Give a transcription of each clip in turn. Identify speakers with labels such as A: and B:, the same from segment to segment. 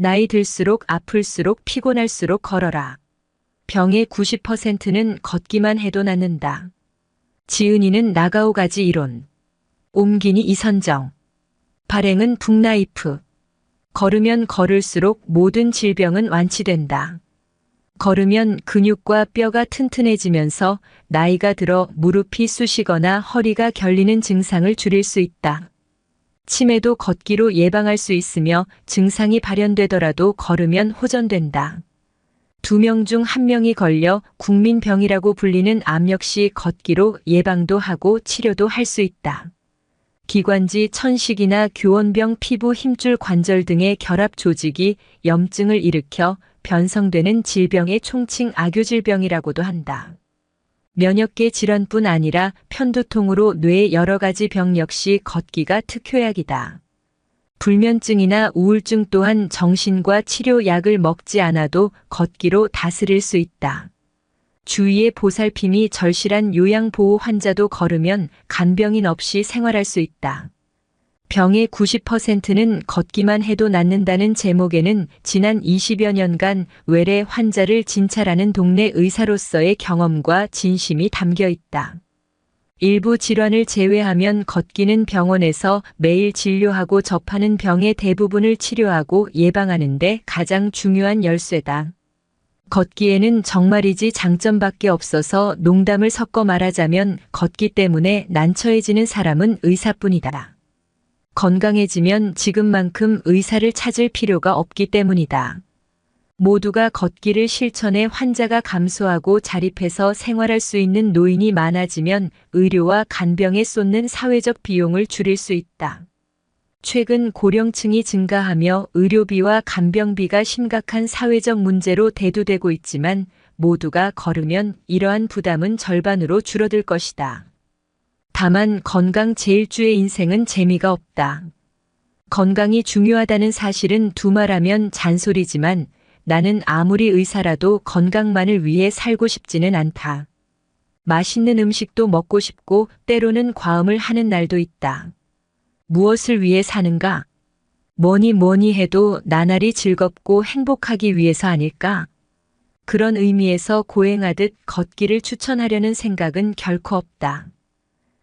A: 나이 들수록 아플수록 피곤할수록 걸어라. 병의 90%는 걷기만 해도 낫는다. 지은이는 나가오 가지 이론. 옮기니 이선정. 발행은 북나이프. 걸으면 걸을수록 모든 질병은 완치된다. 걸으면 근육과 뼈가 튼튼해지면서 나이가 들어 무릎이 쑤시거나 허리가 결리는 증상을 줄일 수 있다. 치매도 걷기로 예방할 수 있으며 증상이 발현되더라도 걸으면 호전된다. 두 명 중 한 명이 걸려 국민병이라고 불리는 암 역시 걷기로 예방도 하고 치료도 할 수 있다. 기관지 천식이나 교원병 피부 힘줄 관절 등의 결합 조직이 염증을 일으켜 변성되는 질병의 총칭 악유질병이라고도 한다. 면역계 질환뿐 아니라 편두통으로 뇌의 여러 가지 병 역시 걷기가 특효약이다. 불면증이나 우울증 또한 정신과 치료약을 먹지 않아도 걷기로 다스릴 수 있다. 주위의 보살핌이 절실한 요양보호 환자도 걸으면 간병인 없이 생활할 수 있다. 병의 90%는 걷기만 해도 낫는다는 제목에는 지난 20여 년간 외래 환자를 진찰하는 동네 의사로서의 경험과 진심이 담겨 있다. 일부 질환을 제외하면 걷기는 병원에서 매일 진료하고 접하는 병의 대부분을 치료하고 예방하는데 가장 중요한 열쇠다. 걷기에는 정말이지 장점밖에 없어서 농담을 섞어 말하자면 걷기 때문에 난처해지는 사람은 의사뿐이다. 건강해지면 지금만큼 의사를 찾을 필요가 없기 때문이다. 모두가 걷기를 실천해 환자가 감소하고 자립해서 생활할 수 있는 노인이 많아지면 의료와 간병에 쏟는 사회적 비용을 줄일 수 있다. 최근 고령층이 증가하며 의료비와 간병비가 심각한 사회적 문제로 대두되고 있지만 모두가 걸으면 이러한 부담은 절반으로 줄어들 것이다. 다만 건강 제일주의 인생은 재미가 없다. 건강이 중요하다는 사실은 두말하면 잔소리지만 나는 아무리 의사라도 건강만을 위해 살고 싶지는 않다. 맛있는 음식도 먹고 싶고 때로는 과음을 하는 날도 있다. 무엇을 위해 사는가? 뭐니 뭐니 해도 나날이 즐겁고 행복하기 위해서 아닐까? 그런 의미에서 고행하듯 걷기를 추천하려는 생각은 결코 없다.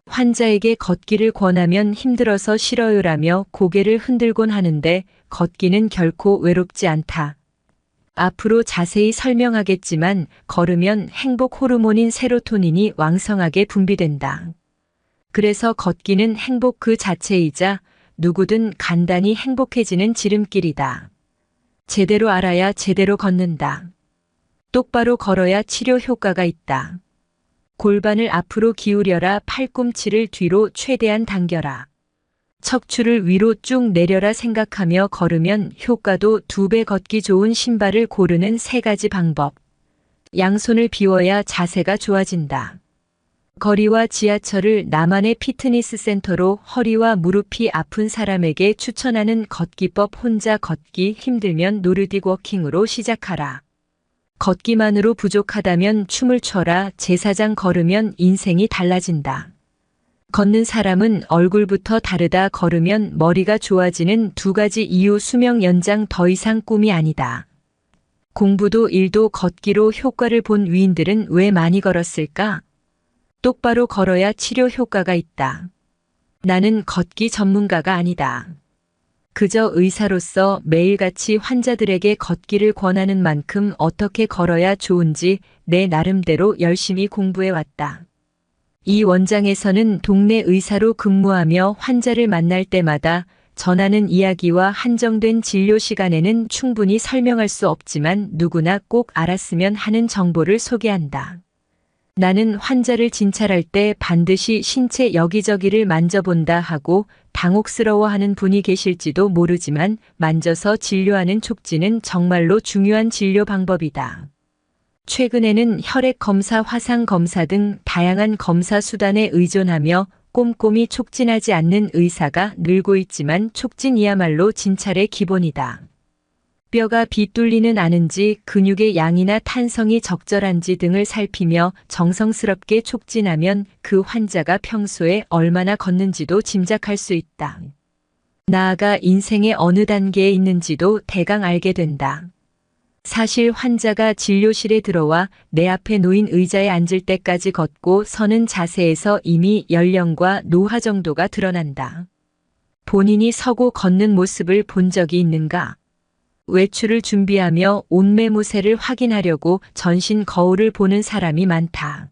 A: 환자에게 걷기를 권하면 힘들어서 싫어요라며 고개를 흔들곤 하는데 걷기는 결코 외롭지 않다. 앞으로 자세히 설명하겠지만 걸으면 행복 호르몬인 세로토닌이 왕성하게 분비된다. 그래서 걷기는 행복 그 자체이자 누구든 간단히 행복해지는 지름길이다. 제대로 알아야 제대로 걷는다. 똑바로 걸어야 치료 효과가 있다. 골반을 앞으로 기울여라 팔꿈치를 뒤로 최대한 당겨라. 척추를 위로 쭉 내려라 생각하며 걸으면 효과도 두 배 걷기 좋은 신발을 고르는 세 가지 방법. 양손을 비워야 자세가 좋아진다. 거리와 지하철을 나만의 피트니스 센터로 허리와 무릎이 아픈 사람에게 추천하는 걷기법 혼자 걷기 힘들면 노르딕 워킹으로 시작하라. 걷기만으로 부족하다면 춤을 춰라 제사장 걸으면 인생이 달라진다. 걷는 사람은 얼굴부터 다르다 걸으면 머리가 좋아지는 두 가지 이유 수명 연장 더 이상 꿈이 아니다. 공부도 일도 걷기로 효과를 본 위인들은 왜 많이 걸었을까? 똑바로 걸어야 치료 효과가 있다. 나는 걷기 전문가가 아니다. 그저 의사로서 매일같이 환자들에게 걷기를 권하는 만큼 어떻게 걸어야 좋은지 내 나름대로 열심히 공부해 왔다. 이 원장에서는 동네 의사로 근무하며 환자를 만날 때마다 전하는 이야기와 한정된 진료 시간에는 충분히 설명할 수 없지만 누구나 꼭 알았으면 하는 정보를 소개한다. 나는 환자를 진찰할 때 반드시 신체 여기저기를 만져본다 하고 당혹스러워하는 분이 계실지도 모르지만 만져서 진료하는 촉진은 정말로 중요한 진료 방법이다. 최근에는 혈액 검사, 화상 검사 등 다양한 검사 수단에 의존하며 꼼꼼히 촉진하지 않는 의사가 늘고 있지만 촉진이야말로 진찰의 기본이다. 뼈가 비뚫리는 않은지 근육의 양이나 탄성이 적절한지 등을 살피며 정성스럽게 촉진하면 그 환자가 평소에 얼마나 걷는지도 짐작할 수 있다. 나아가 인생의 어느 단계에 있는지도 대강 알게 된다. 사실 환자가 진료실에 들어와 내 앞에 놓인 의자에 앉을 때까지 걷고 서는 자세에서 이미 연령과 노화 정도가 드러난다. 본인이 서고 걷는 모습을 본 적이 있는가? 외출을 준비하며 옷매무새를 확인하려고 전신 거울을 보는 사람이 많다.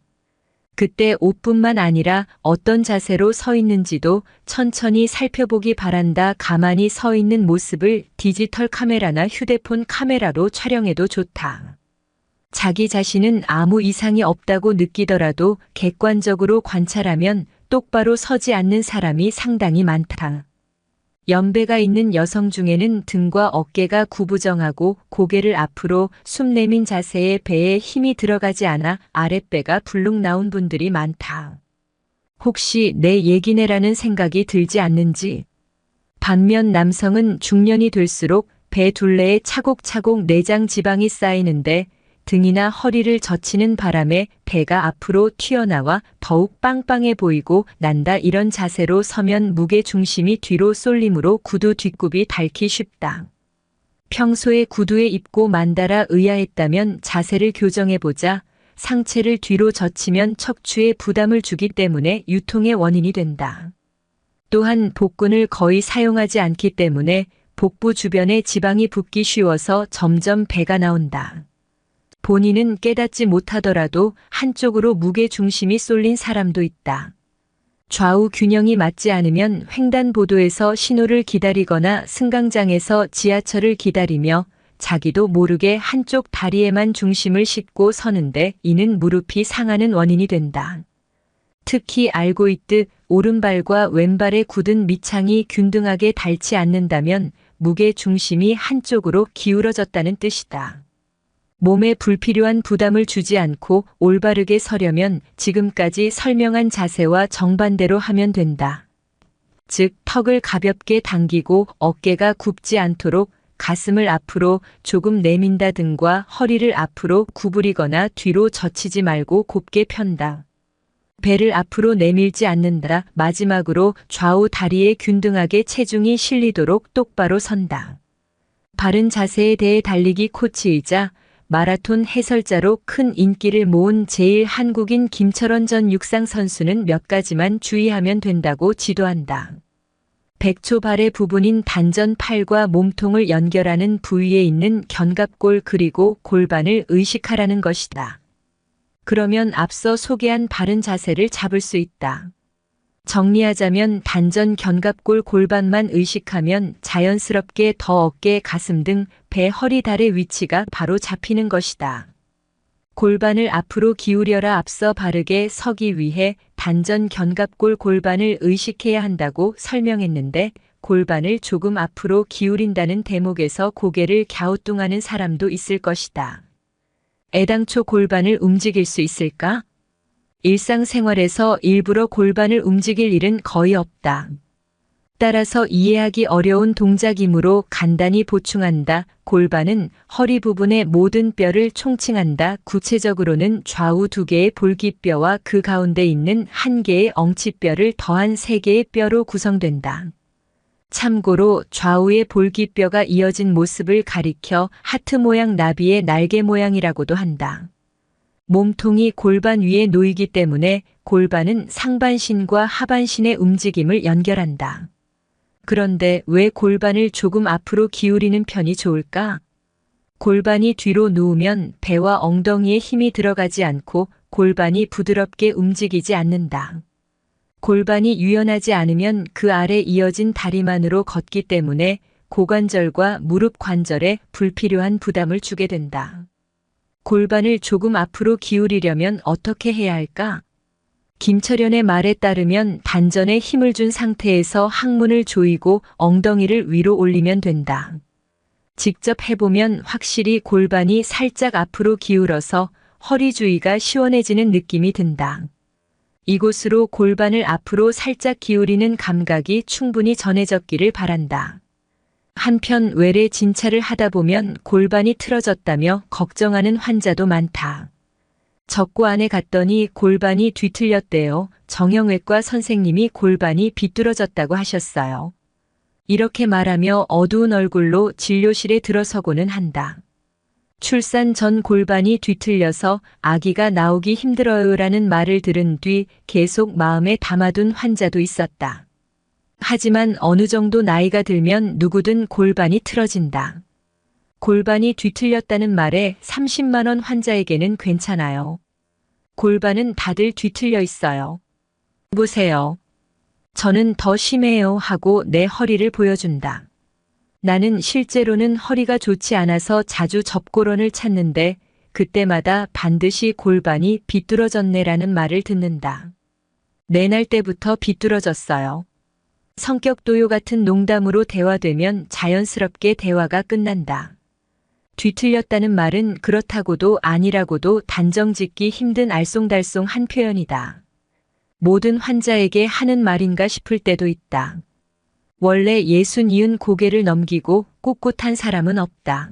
A: 그때 옷뿐만 아니라 어떤 자세로 서 있는지도 천천히 살펴보기 바란다. 가만히 서 있는 모습을 디지털 카메라나 휴대폰 카메라로 촬영해도 좋다. 자기 자신은 아무 이상이 없다고 느끼더라도 객관적으로 관찰하면 똑바로 서지 않는 사람이 상당히 많다. 연배가 있는 여성 중에는 등과 어깨가 구부정하고 고개를 앞으로 숨 내민 자세에 배에 힘이 들어가지 않아 아랫배가 불룩 나온 분들이 많다. 혹시 내 얘기네라는 생각이 들지 않는지. 반면 남성은 중년이 될수록 배 둘레에 차곡차곡 내장 지방이 쌓이는데 등이나 허리를 젖히는 바람에 배가 앞으로 튀어나와 더욱 빵빵해 보이고 난다 이런 자세로 서면 무게 중심이 뒤로 쏠림으로 구두 뒷굽이 닳기 쉽다. 평소에 구두에 입고 만다라 의아했다면 자세를 교정해보자 상체를 뒤로 젖히면 척추에 부담을 주기 때문에 유통의 원인이 된다. 또한 복근을 거의 사용하지 않기 때문에 복부 주변에 지방이 붙기 쉬워서 점점 배가 나온다. 본인은 깨닫지 못하더라도 한쪽으로 무게 중심이 쏠린 사람도 있다. 좌우 균형이 맞지 않으면 횡단보도에서 신호를 기다리거나 승강장에서 지하철을 기다리며 자기도 모르게 한쪽 다리에만 중심을 싣고 서는데 이는 무릎이 상하는 원인이 된다. 특히 알고 있듯 오른발과 왼발의 굳은 밑창이 균등하게 닳지 않는다면 무게 중심이 한쪽으로 기울어졌다는 뜻이다. 몸에 불필요한 부담을 주지 않고 올바르게 서려면 지금까지 설명한 자세와 정반대로 하면 된다. 즉, 턱을 가볍게 당기고 어깨가 굽지 않도록 가슴을 앞으로 조금 내민다 등과 허리를 앞으로 구부리거나 뒤로 젖히지 말고 곱게 편다. 배를 앞으로 내밀지 않는다. 마지막으로 좌우 다리에 균등하게 체중이 실리도록 똑바로 선다. 바른 자세에 대해 달리기 코치이자 마라톤 해설자로 큰 인기를 모은 제일 한국인 김철원 전 육상 선수는 몇 가지만 주의하면 된다고 지도한다. 백초발의 부분인 단전 팔과 몸통을 연결하는 부위에 있는 견갑골 그리고 골반을 의식하라는 것이다. 그러면 앞서 소개한 바른 자세를 잡을 수 있다. 정리하자면 단전 견갑골 골반만 의식하면 자연스럽게 더 어깨, 가슴 등 배, 허리, 달의 위치가 바로 잡히는 것이다. 골반을 앞으로 기울여라 앞서 바르게 서기 위해 단전 견갑골 골반을 의식해야 한다고 설명했는데 골반을 조금 앞으로 기울인다는 대목에서 고개를 갸우뚱하는 사람도 있을 것이다. 애당초 골반을 움직일 수 있을까? 일상생활에서 일부러 골반을 움직일 일은 거의 없다. 따라서 이해하기 어려운 동작이므로 간단히 보충한다. 골반은 허리 부분의 모든 뼈를 총칭한다. 구체적으로는 좌우 두 개의 볼기뼈와 그 가운데 있는 한 개의 엉치뼈를 더한 세 개의 뼈로 구성된다. 참고로 좌우의 볼기뼈가 이어진 모습을 가리켜 하트 모양 나비의 날개 모양이라고도 한다. 몸통이 골반 위에 놓이기 때문에 골반은 상반신과 하반신의 움직임을 연결한다. 그런데 왜 골반을 조금 앞으로 기울이는 편이 좋을까? 골반이 뒤로 누우면 배와 엉덩이에 힘이 들어가지 않고 골반이 부드럽게 움직이지 않는다. 골반이 유연하지 않으면 그 아래 이어진 다리만으로 걷기 때문에 고관절과 무릎 관절에 불필요한 부담을 주게 된다. 골반을 조금 앞으로 기울이려면 어떻게 해야 할까? 김철현의 말에 따르면 단전에 힘을 준 상태에서 항문을 조이고 엉덩이를 위로 올리면 된다. 직접 해보면 확실히 골반이 살짝 앞으로 기울어서 허리 주위가 시원해지는 느낌이 든다. 이곳으로 골반을 앞으로 살짝 기울이는 감각이 충분히 전해졌기를 바란다. 한편 외래 진찰을 하다 보면 골반이 틀어졌다며 걱정하는 환자도 많다. 적고안에 갔더니 골반이 뒤틀렸대요. 정형외과 선생님이 골반이 비뚤어졌다고 하셨어요. 이렇게 말하며 어두운 얼굴로 진료실에 들어서고는 한다. 출산 전 골반이 뒤틀려서 아기가 나오기 힘들어요라는 말을 들은 뒤 계속 마음에 담아둔 환자도 있었다. 하지만 어느 정도 나이가 들면 누구든 골반이 틀어진다. 골반이 뒤틀렸다는 말에 30만원 환자에게는 괜찮아요. 골반은 다들 뒤틀려 있어요. 보세요. 저는 더 심해요 하고 내 허리를 보여준다. 나는 실제로는 허리가 좋지 않아서 자주 접고런을 찾는데 그때마다 반드시 골반이 비뚤어졌네라는 말을 듣는다. 네날 때부터 비뚤어졌어요. 성격 도요 같은 농담으로 대화되면 자연스럽게 대화가 끝난다. 뒤틀렸다는 말은 그렇다고도 아니라고도 단정 짓기 힘든 알쏭달쏭 한 표현이다. 모든 환자에게 하는 말인가 싶을 때도 있다. 원래 예순 이은 고개를 넘기고 꼿꼿한 사람은 없다.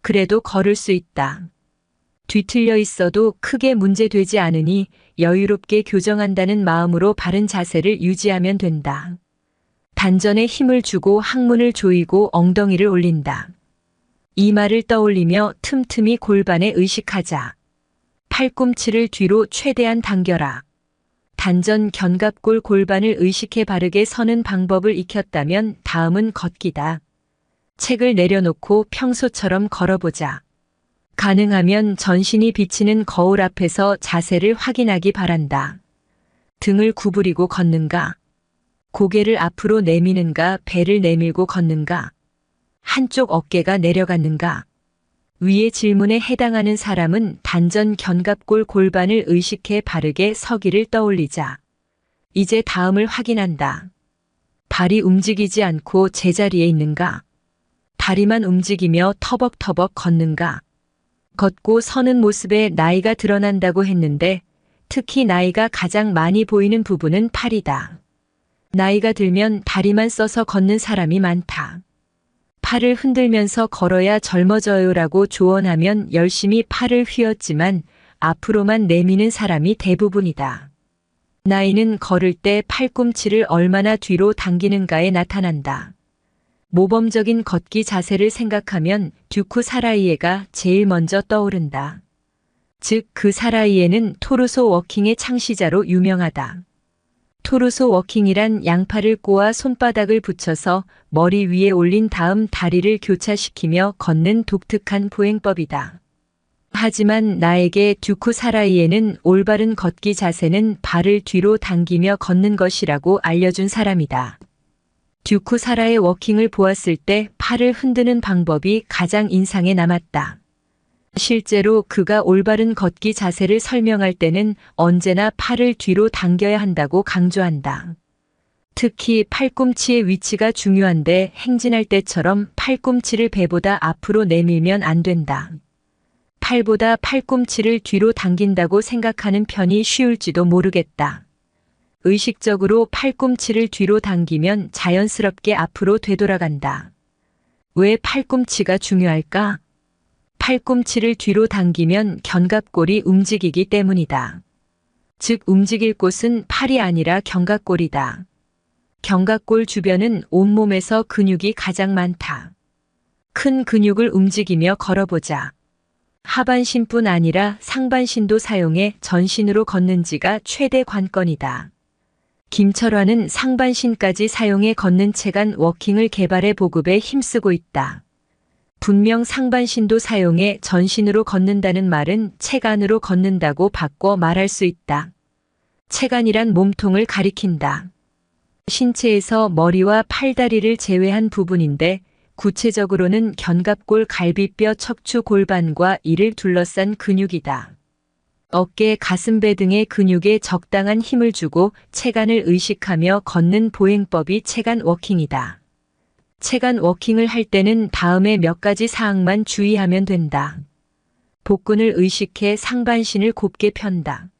A: 그래도 걸을 수 있다. 뒤틀려 있어도 크게 문제되지 않으니 여유롭게 교정한다는 마음으로 바른 자세를 유지하면 된다. 단전에 힘을 주고 항문을 조이고 엉덩이를 올린다. 이 말을 떠올리며 틈틈이 골반에 의식하자. 팔꿈치를 뒤로 최대한 당겨라. 단전 견갑골 골반을 의식해 바르게 서는 방법을 익혔다면 다음은 걷기다. 책을 내려놓고 평소처럼 걸어보자. 가능하면 전신이 비치는 거울 앞에서 자세를 확인하기 바란다. 등을 구부리고 걷는가? 고개를 앞으로 내미는가? 배를 내밀고 걷는가? 한쪽 어깨가 내려갔는가? 위의 질문에 해당하는 사람은 단전 견갑골 골반을 의식해 바르게 서기를 떠올리자. 이제 다음을 확인한다. 발이 움직이지 않고 제자리에 있는가? 다리만 움직이며 터벅터벅 걷는가? 걷고 서는 모습에 나이가 드러난다고 했는데 특히 나이가 가장 많이 보이는 부분은 팔이다. 나이가 들면 다리만 써서 걷는 사람이 많다. 팔을 흔들면서 걸어야 젊어져요라고 조언하면 열심히 팔을 휘었지만 앞으로만 내미는 사람이 대부분이다. 나이는 걸을 때 팔꿈치를 얼마나 뒤로 당기는가에 나타난다. 모범적인 걷기 자세를 생각하면 듀쿠 사라이에가 제일 먼저 떠오른다. 즉, 그 사라이에는 토르소 워킹의 창시자로 유명하다. 토르소 워킹이란 양팔을 꼬아 손바닥을 붙여서 머리 위에 올린 다음 다리를 교차시키며 걷는 독특한 보행법이다. 하지만 나에게 듀쿠 사라이에는 올바른 걷기 자세는 발을 뒤로 당기며 걷는 것이라고 알려준 사람이다. 듀쿠 사라의 워킹을 보았을 때 팔을 흔드는 방법이 가장 인상에 남았다. 실제로 그가 올바른 걷기 자세를 설명할 때는 언제나 팔을 뒤로 당겨야 한다고 강조한다. 특히 팔꿈치의 위치가 중요한데 행진할 때처럼 팔꿈치를 배보다 앞으로 내밀면 안 된다. 팔보다 팔꿈치를 뒤로 당긴다고 생각하는 편이 쉬울지도 모르겠다. 의식적으로 팔꿈치를 뒤로 당기면 자연스럽게 앞으로 되돌아간다. 왜 팔꿈치가 중요할까? 팔꿈치를 뒤로 당기면 견갑골이 움직이기 때문이다. 즉 움직일 곳은 팔이 아니라 견갑골이다. 견갑골 주변은 온몸에서 근육이 가장 많다. 큰 근육을 움직이며 걸어보자. 하반신뿐 아니라 상반신도 사용해 전신으로 걷는지가 최대 관건이다. 김철화는 상반신까지 사용해 걷는 체간 워킹을 개발해 보급에 힘쓰고 있다. 분명 상반신도 사용해 전신으로 걷는다는 말은 체간으로 걷는다고 바꿔 말할 수 있다. 체간이란 몸통을 가리킨다. 신체에서 머리와 팔다리를 제외한 부분인데 구체적으로는 견갑골 갈비뼈 척추 골반과 이를 둘러싼 근육이다. 어깨, 가슴배 등의 근육에 적당한 힘을 주고 체간을 의식하며 걷는 보행법이 체간 워킹이다. 체간 워킹을 할 때는 다음에 몇 가지 사항만 주의하면 된다. 복근을 의식해 상반신을 곱게 편다.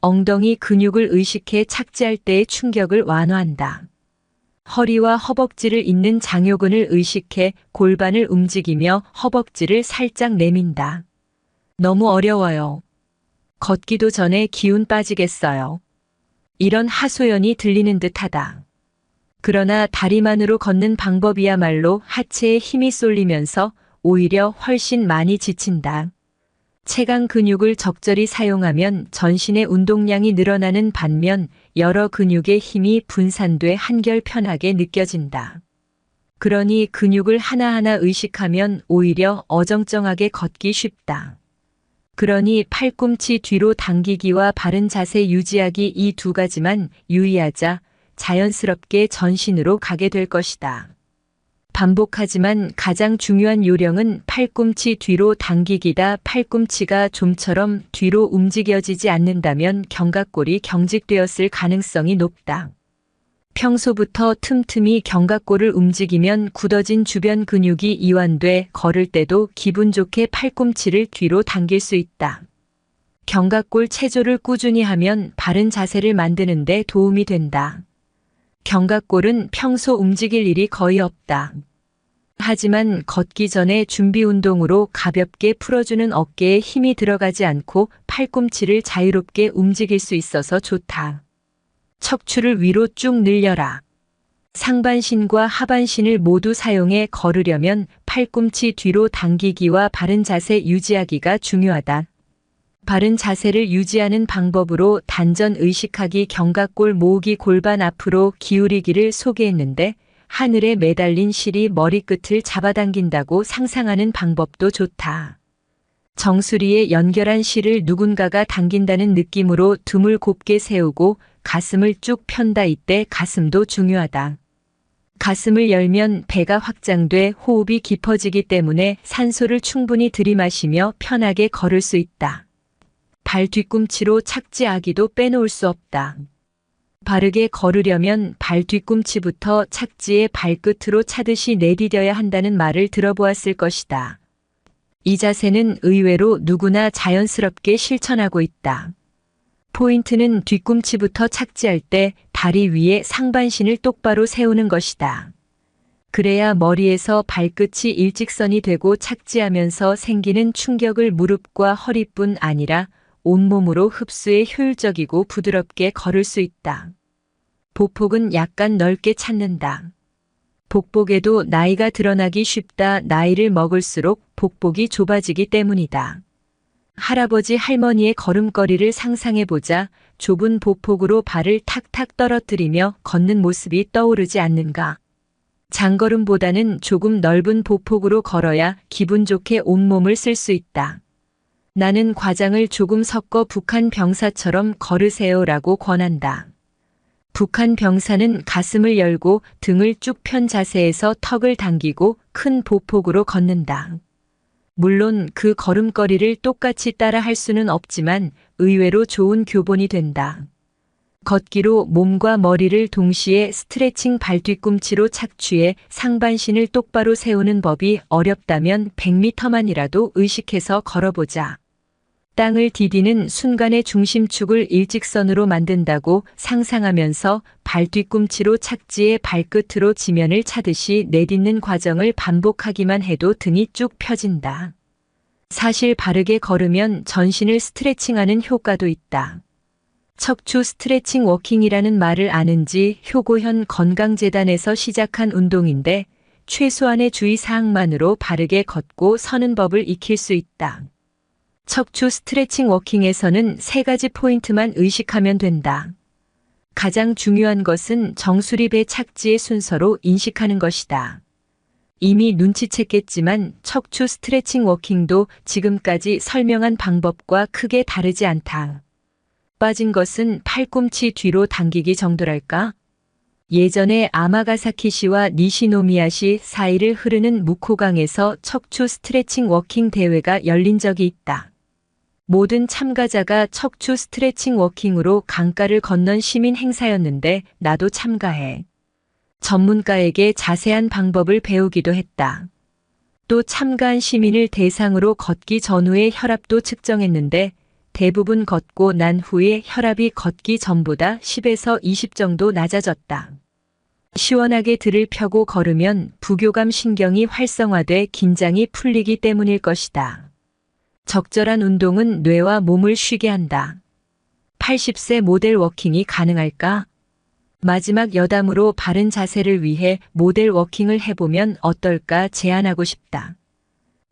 A: 엉덩이 근육을 의식해 착지할 때의 충격을 완화한다. 허리와 허벅지를 잇는 장요근을 의식해 골반을 움직이며 허벅지를 살짝 내민다. 너무 어려워요. 걷기도 전에 기운 빠지겠어요. 이런 하소연이 들리는 듯 하다. 그러나 다리만으로 걷는 방법이야말로 하체에 힘이 쏠리면서 오히려 훨씬 많이 지친다. 체강 근육을 적절히 사용하면 전신의 운동량이 늘어나는 반면 여러 근육의 힘이 분산돼 한결 편하게 느껴진다. 그러니 근육을 하나하나 의식하면 오히려 어정쩡하게 걷기 쉽다. 그러니 팔꿈치 뒤로 당기기와 바른 자세 유지하기 이 두 가지만 유의하자 자연스럽게 전신으로 가게 될 것이다. 반복하지만 가장 중요한 요령은 팔꿈치 뒤로 당기기다. 팔꿈치가 좀처럼 뒤로 움직여지지 않는다면 견갑골이 경직되었을 가능성이 높다. 평소부터 틈틈이 견갑골을 움직이면 굳어진 주변 근육이 이완돼 걸을 때도 기분 좋게 팔꿈치를 뒤로 당길 수 있다. 견갑골 체조를 꾸준히 하면 바른 자세를 만드는 데 도움이 된다. 견갑골은 평소 움직일 일이 거의 없다. 하지만 걷기 전에 준비 운동으로 가볍게 풀어주는 어깨에 힘이 들어가지 않고 팔꿈치를 자유롭게 움직일 수 있어서 좋다. 척추를 위로 쭉 늘려라. 상반신과 하반신을 모두 사용해 걸으려면 팔꿈치 뒤로 당기기와 바른 자세 유지하기가 중요하다. 바른 자세를 유지하는 방법으로 단전 의식하기 견갑골 모으기 골반 앞으로 기울이기를 소개했는데 하늘에 매달린 실이 머리끝을 잡아당긴다고 상상하는 방법도 좋다. 정수리에 연결한 실을 누군가가 당긴다는 느낌으로 둠을 곱게 세우고 가슴을 쭉 편다 이때 가슴도 중요하다. 가슴을 열면 배가 확장돼 호흡이 깊어지기 때문에 산소를 충분히 들이마시며 편하게 걸을 수 있다. 발 뒤꿈치로 착지하기도 빼놓을 수 없다. 바르게 걸으려면 발 뒤꿈치부터 착지에 발끝으로 차듯이 내디뎌야 한다는 말을 들어보았을 것이다. 이 자세는 의외로 누구나 자연스럽게 실천하고 있다. 포인트는 뒤꿈치부터 착지할 때 다리 위에 상반신을 똑바로 세우는 것이다. 그래야 머리에서 발끝이 일직선이 되고 착지하면서 생기는 충격을 무릎과 허리뿐 아니라 온몸으로 흡수해 효율적이고 부드럽게 걸을 수 있다. 보폭은 약간 넓게 찾는다. 복복에도 나이가 드러나기 쉽다. 나이를 먹을수록 복복이 좁아지기 때문이다. 할아버지 할머니의 걸음걸이를 상상해보자 좁은 보폭으로 발을 탁탁 떨어뜨리며 걷는 모습이 떠오르지 않는가. 장걸음보다는 조금 넓은 보폭으로 걸어야 기분 좋게 온몸을 쓸 수 있다. 나는 과장을 조금 섞어 북한 병사처럼 걸으세요라고 권한다. 북한 병사는 가슴을 열고 등을 쭉 편 자세에서 턱을 당기고 큰 보폭으로 걷는다. 물론 그 걸음걸이를 똑같이 따라 할 수는 없지만 의외로 좋은 교본이 된다. 걷기로 몸과 머리를 동시에 스트레칭 발 뒤꿈치로 착취해 상반신을 똑바로 세우는 법이 어렵다면 100m만이라도 의식해서 걸어보자. 땅을 디디는 순간의 중심축을 일직선으로 만든다고 상상하면서 발 뒤꿈치로 착지해 발끝으로 지면을 차듯이 내딛는 과정을 반복하기만 해도 등이 쭉 펴진다. 사실 바르게 걸으면 전신을 스트레칭하는 효과도 있다. 척추 스트레칭 워킹이라는 말을 아는 지 효고현 건강재단에서 시작한 운동인데 최소한의 주의사항만으로 바르게 걷고 서는 법을 익힐 수 있다. 척추 스트레칭 워킹에서는 세 가지 포인트만 의식하면 된다. 가장 중요한 것은 정수리배 착지의 순서로 인식하는 것이다. 이미 눈치챘겠지만 척추 스트레칭 워킹도 지금까지 설명한 방법과 크게 다르지 않다. 빠진 것은 팔꿈치 뒤로 당기기 정도랄까? 예전에 아마가사키시와 니시노미야시 사이를 흐르는 무코강에서 척추 스트레칭 워킹 대회가 열린 적이 있다. 모든 참가자가 척추 스트레칭 워킹으로 강가를 건넌 시민 행사였는데 나도 참가해. 전문가에게 자세한 방법을 배우기도 했다. 또 참가한 시민을 대상으로 걷기 전후의 혈압도 측정했는데 대부분 걷고 난 후에 혈압이 걷기 전보다 10에서 20 정도 낮아졌다. 시원하게 들을 펴고 걸으면 부교감 신경이 활성화돼 긴장이 풀리기 때문일 것이다. 적절한 운동은 뇌와 몸을 쉬게 한다. 80세 모델 워킹이 가능할까? 마지막 여담으로 바른 자세를 위해 모델 워킹을 해보면 어떨까 제안하고 싶다.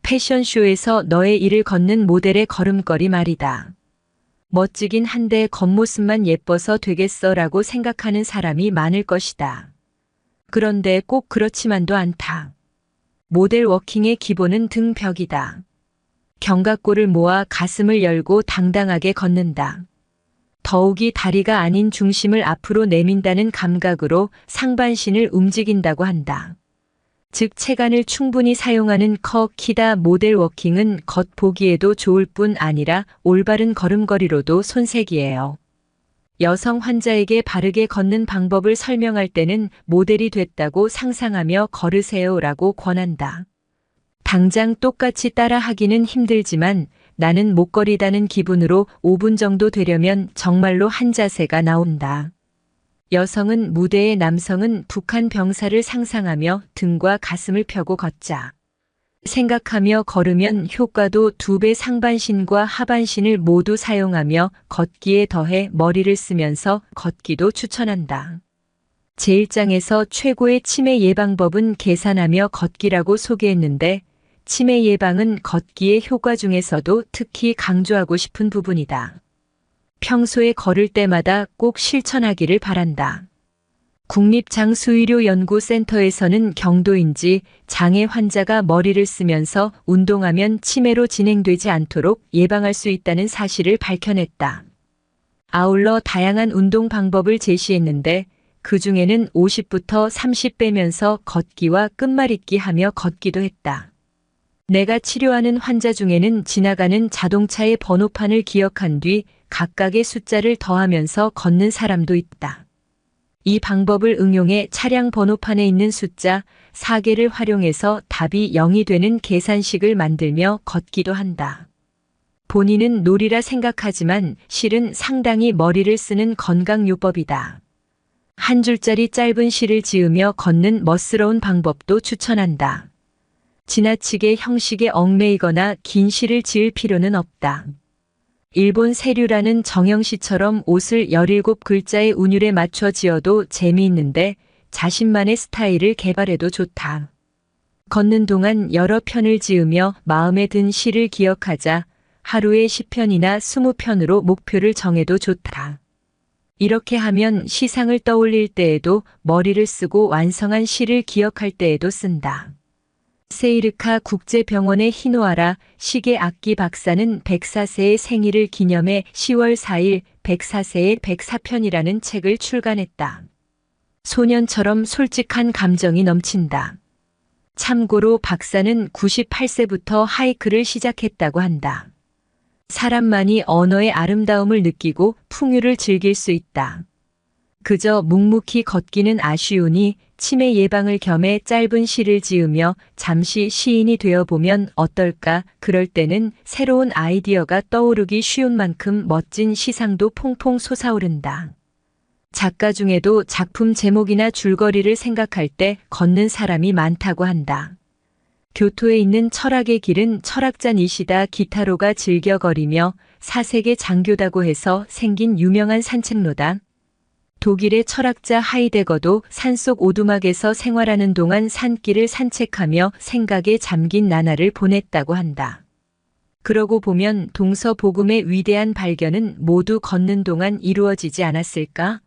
A: 패션쇼에서 너의 일을 걷는 모델의 걸음걸이 말이다. 멋지긴 한데 겉모습만 예뻐서 되겠어라고 생각하는 사람이 많을 것이다. 그런데 꼭 그렇지만도 않다. 모델 워킹의 기본은 등벽이다. 견갑골을 모아 가슴을 열고 당당하게 걷는다. 더욱이 다리가 아닌 중심을 앞으로 내민다는 감각으로 상반신을 움직인다고 한다. 즉 체간을 충분히 사용하는 커 키다 모델 워킹은 겉보기에도 좋을 뿐 아니라 올바른 걸음걸이로도 손색이에요. 여성 환자에게 바르게 걷는 방법을 설명할 때는 모델이 됐다고 상상하며 걸으세요라고 권한다. 당장 똑같이 따라 하기는 힘들지만 나는 목걸이다는 기분으로 5분 정도 되려면 정말로 한 자세가 나온다. 여성은 무대에 남성은 북한 병사를 상상하며 등과 가슴을 펴고 걷자. 생각하며 걸으면 효과도 두 배 상반신과 하반신을 모두 사용하며 걷기에 더해 머리를 쓰면서 걷기도 추천한다. 제1장에서 최고의 치매 예방법은 계산하며 걷기라고 소개했는데 치매 예방은 걷기의 효과 중에서도 특히 강조하고 싶은 부분이다. 평소에 걸을 때마다 꼭 실천하기를 바란다. 국립장수의료연구센터에서는 경도인지 장애 환자가 머리를 쓰면서 운동하면 치매로 진행되지 않도록 예방할 수 있다는 사실을 밝혀냈다. 아울러 다양한 운동 방법을 제시했는데 그 중에는 50부터 30 빼면서 걷기와 끝말잇기 하며 걷기도 했다. 내가 치료하는 환자 중에는 지나가는 자동차의 번호판을 기억한 뒤 각각의 숫자를 더하면서 걷는 사람도 있다. 이 방법을 응용해 차량 번호판에 있는 숫자 4개를 활용해서 답이 0이 되는 계산식을 만들며 걷기도 한다. 본인은 놀이라 생각하지만 실은 상당히 머리를 쓰는 건강요법이다. 한 줄짜리 짧은 시를 지으며 걷는 멋스러운 방법도 추천한다. 지나치게 형식에 얽매이거나 긴 시를 지을 필요는 없다. 일본 세류라는 정영시처럼 옷을 17글자의 운율에 맞춰 지어도 재미있는데 자신만의 스타일을 개발해도 좋다. 걷는 동안 여러 편을 지으며 마음에 든 시를 기억하자 하루에 10편이나 20편으로 목표를 정해도 좋다. 이렇게 하면 시상을 떠올릴 때에도 머리를 쓰고 완성한 시를 기억할 때에도 쓴다. 세이르카 국제병원의 히노아라 시계 악기 박사는 104세의 생일을 기념해 10월 4일 104세의 104편이라는 책을 출간했다. 소년처럼 솔직한 감정이 넘친다. 참고로 박사는 98세부터 하이크를 시작했다고 한다. 사람만이 언어의 아름다움을 느끼고 풍요를 즐길 수 있다. 그저 묵묵히 걷기는 아쉬우니 치매 예방을 겸해 짧은 시를 지으며 잠시 시인이 되어 보면 어떨까? 그럴 때는 새로운 아이디어가 떠오르기 쉬운 만큼 멋진 시상도 퐁퐁 솟아오른다. 작가 중에도 작품 제목이나 줄거리를 생각할 때 걷는 사람이 많다고 한다. 교토에 있는 철학의 길은 철학자 니시다 기타로가 즐겨거리며 사색의 장교다고 해서 생긴 유명한 산책로다. 독일의 철학자 하이데거도 산속 오두막에서 생활하는 동안 산길을 산책하며 생각에 잠긴 나날을 보냈다고 한다. 그러고 보면 동서복음의 위대한 발견은 모두 걷는 동안 이루어지지 않았을까?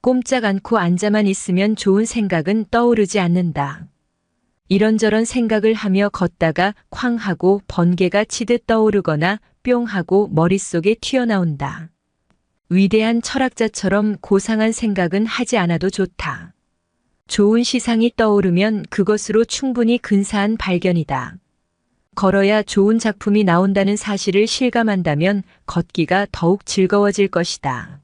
A: 꼼짝 않고 앉아만 있으면 좋은 생각은 떠오르지 않는다. 이런저런 생각을 하며 걷다가 쾅 하고 번개가 치듯 떠오르거나 뿅 하고 머릿속에 튀어나온다. 위대한 철학자처럼 고상한 생각은 하지 않아도 좋다. 좋은 시상이 떠오르면 그것으로 충분히 근사한 발견이다. 걸어야 좋은 작품이 나온다는 사실을 실감한다면 걷기가 더욱 즐거워질 것이다.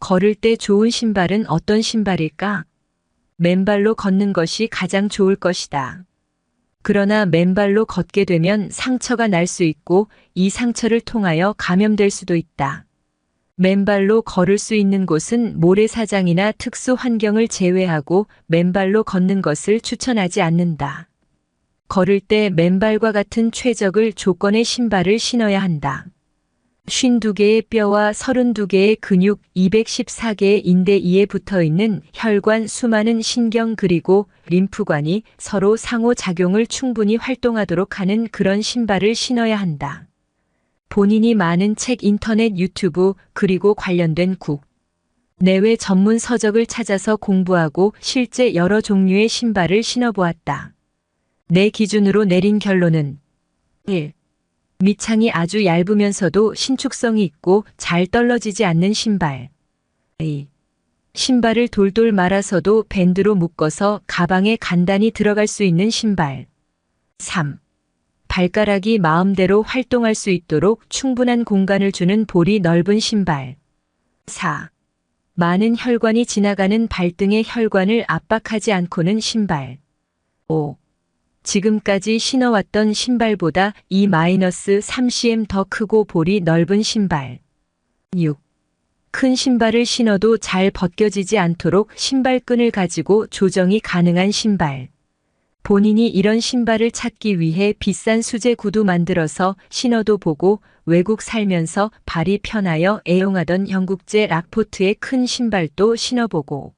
A: 걸을 때 좋은 신발은 어떤 신발일까? 맨발로 걷는 것이 가장 좋을 것이다. 그러나 맨발로 걷게 되면 상처가 날 수 있고 이 상처를 통하여 감염될 수도 있다. 맨발로 걸을 수 있는 곳은 모래사장이나 특수 환경을 제외하고 맨발로 걷는 것을 추천하지 않는다. 걸을 때 맨발과 같은 최적을 조건의 신발을 신어야 한다. 52개의 뼈와 32개의 근육, 214개의 인대 이에 붙어 있는 혈관, 수많은 신경 그리고 림프관이 서로 상호작용을 충분히 활동하도록 하는 그런 신발을 신어야 한다. 본인이 많은 책, 인터넷, 유튜브, 그리고 관련된 국, 내외 전문 서적을 찾아서 공부하고 실제 여러 종류의 신발을 신어보았다. 내 기준으로 내린 결론은 1. 밑창이 아주 얇으면서도 신축성이 있고 잘 떨어지지 않는 신발. 2. 신발을 돌돌 말아서도 밴드로 묶어서 가방에 간단히 들어갈 수 있는 신발. 3. 발가락이 마음대로 활동할 수 있도록 충분한 공간을 주는 볼이 넓은 신발. 4. 많은 혈관이 지나가는 발등의 혈관을 압박하지 않고는 신발. 5. 지금까지 신어왔던 신발보다 2-3cm 더 크고 볼이 넓은 신발. 6. 큰 신발을 신어도 잘 벗겨지지 않도록 신발끈을 가지고 조정이 가능한 신발. 본인이 이런 신발을 찾기 위해 비싼 수제 구두 만들어서 신어도 보고 외국 살면서 발이 편하여 애용하던 영국제 락포트의 큰 신발도 신어보고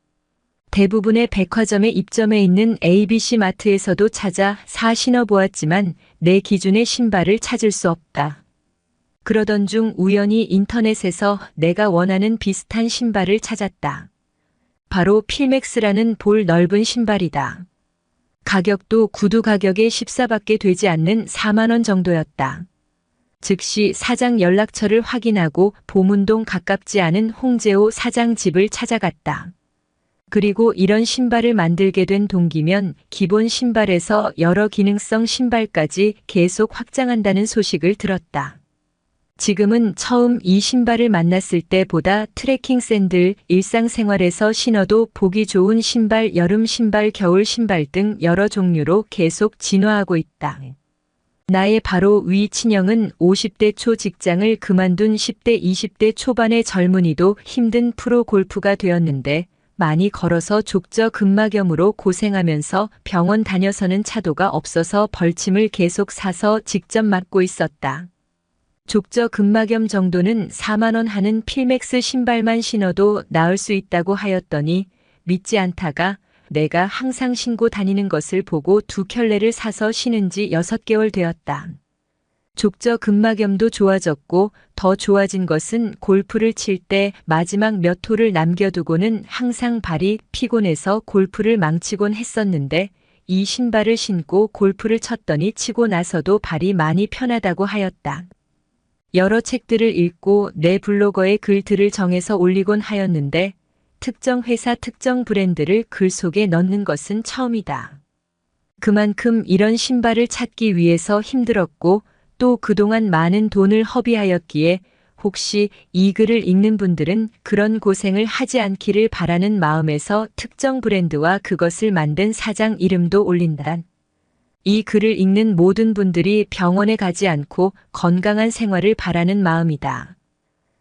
A: 대부분의 백화점에 입점해 있는 ABC 마트에서도 찾아 사 신어보았지만 내 기준의 신발을 찾을 수 없다. 그러던 중 우연히 인터넷에서 내가 원하는 비슷한 신발을 찾았다. 바로 필맥스라는 볼 넓은 신발이다. 가격도 구두 가격의 14밖에 되지 않는 4만원 정도였다. 즉시 사장 연락처를 확인하고 보문동 가깝지 않은 홍재호 사장 집을 찾아갔다. 그리고 이런 신발을 만들게 된 동기면 기본 신발에서 여러 기능성 신발까지 계속 확장한다는 소식을 들었다. 지금은 처음 이 신발을 만났을 때보다 트레킹 샌들, 일상생활에서 신어도 보기 좋은 신발, 여름 신발, 겨울 신발 등 여러 종류로 계속 진화하고 있다. 나의 바로 위 친형은 50대 초 직장을 그만둔 10대 20대 초반의 젊은이도 힘든 프로 골프가 되었는데 많이 걸어서 족저 근막염으로 고생하면서 병원 다녀서는 차도가 없어서 벌침을 계속 사서 직접 맞고 있었다. 족저 근막염 정도는 4만원 하는 필맥스 신발만 신어도 나을 수 있다고 하였더니 믿지 않다가 내가 항상 신고 다니는 것을 보고 두 켤레를 사서 신은 지 6개월 되었다. 족저 근막염도 좋아졌고 더 좋아진 것은 골프를 칠 때 마지막 몇 홀을 남겨두고는 항상 발이 피곤해서 골프를 망치곤 했었는데 이 신발을 신고 골프를 쳤더니 치고 나서도 발이 많이 편하다고 하였다. 여러 책들을 읽고 내 블로거에 글들을 정해서 올리곤 하였는데 특정 회사 특정 브랜드를 글 속에 넣는 것은 처음이다. 그만큼 이런 신발을 찾기 위해서 힘들었고 또 그동안 많은 돈을 허비하였기에 혹시 이 글을 읽는 분들은 그런 고생을 하지 않기를 바라는 마음에서 특정 브랜드와 그것을 만든 사장 이름도 올린다. 이 글을 읽는 모든 분들이 병원에 가지 않고 건강한 생활을 바라는 마음이다.